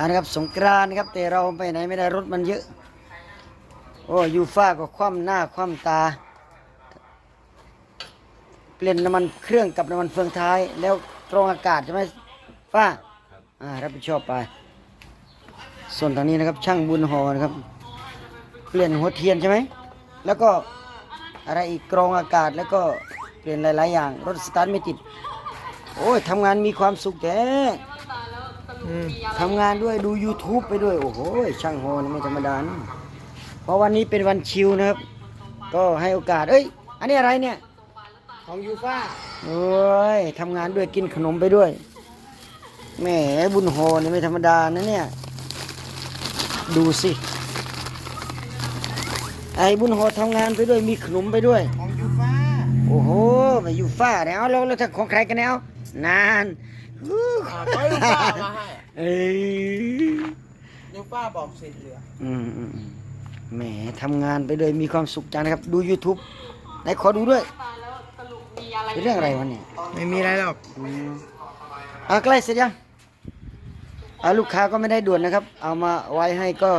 อนะครับสงกรานนะครับแต่เราไปไหนไม่ได้รถมันเยอะ โอ้ยูฟ่าก็คว่ำหน้าคว่ำตา เปลี่ยนน้ำมันเครื่องกับน้ำมันเฟืองท้าย แล้วกรงอากาศใช่ไหมฟ้าอ่ารับผิดชอบไป ส่วนทางนี้นะครับช่างบุญหอนะครับ เปลี่ยนหัวเทียนใช่ไหมแล้วก็อะไรอีกกรองอากาศแล้วก็เปลี่ยนหลาย ๆ อย่าง รถสตาร์ทไม่ติด โอ้ยทำงานมีความสุขแท้ ทำงานด้วยดู YouTube ไปด้วย โอ้โห ช่างโหนี่ไม่ธรรมดานะเพราะวันนี้เป็นวันชิวนะครับ ก็ให้โอกาส เอ้ย อันนี้อะไรเนี่ย ของยูฟ่าโอ้ยทำงานด้วยกินขนมไปด้วย แหมบุญโหนี่ไม่ธรรมดานะเนี่ย ดูสิ ไอ้บุญโหทำงานไปด้วยมีขนมไปด้วย ของยูฟ่า โอ้โหมาอยู่ฟ้าแล้วเอาแล้วแล้วถ้าของใครกันแล้วนานฮู้อ่าก็ยูฟ่ามาให้ เอ้ยยูฟ่าบอกเสร็จเหลืออืมอืมอืมแหมทำงานไปด้วยมีความสุขจังนะครับ ดู YouTube ไหนขอดูด้วยเป็นเรื่องอะไรวะเนี่ยไม่มีอะไรหรอก อืมอะใกล้เสร็จยังอะลูกค้าก็ไม่ได้ด่วนนะครับ เอามาไว้ให้ก็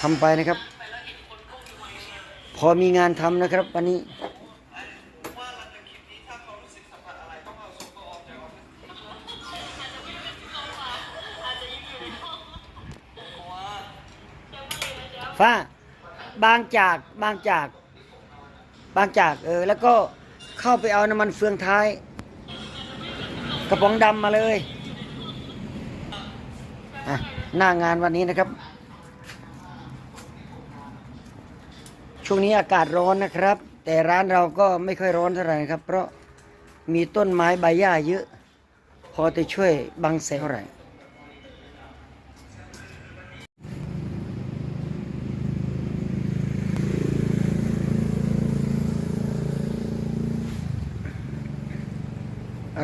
ทำไปนะครับ พอมีงานทำนะครับ วันนี้ ฟ้า บางจากบางจาก บางจากเออ แล้วก็เข้าไปเอาน้ำมันเฟืองท้าย กระป๋องดำมาเลยอะหน้างานวันนี้นะครับ ช่วงนี้อากาศร้อนนะครับ แต่ร้านเราก็ไม่ค่อยร้อนเท่าไหร่ครับ เพราะมีต้นไม้ใบหญ้าเยอะ พอจะช่วยบังแสงเท่าไหร่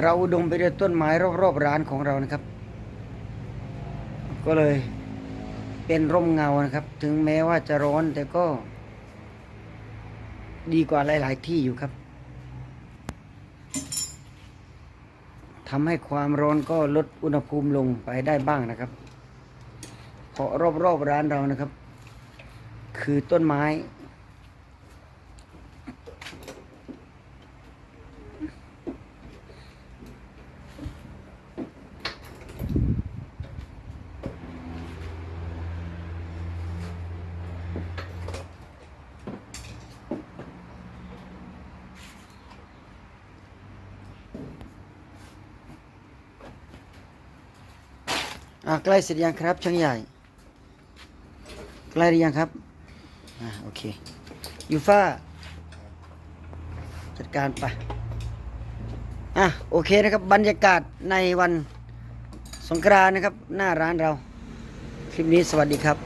เราอุดมไปด้วยต้นไม้รอบๆร้านของเรานะครับ ก็เลยเป็นร่มเงานะครับ ถึงแม้ว่าจะร้อนแต่ก็ ดีกว่าหลาย ๆ ที่อยู่ครับทำให้ความร้อนก็ลดอุณหภูมิลงไปได้บ้างนะครับเพราะรอบๆร้านเรานะครับ คือต้นไม้ อ่าใกล้เสร็จยังครับช่างใหญ่ ใกล้หรือยังครับอ่าโอเคยูฟ่าจัดการไปอะโอเคนะครับบรรยากาศในวันสงกรานต์นะครับ หน้าร้านเรา คลิปนี้สวัสดีครับ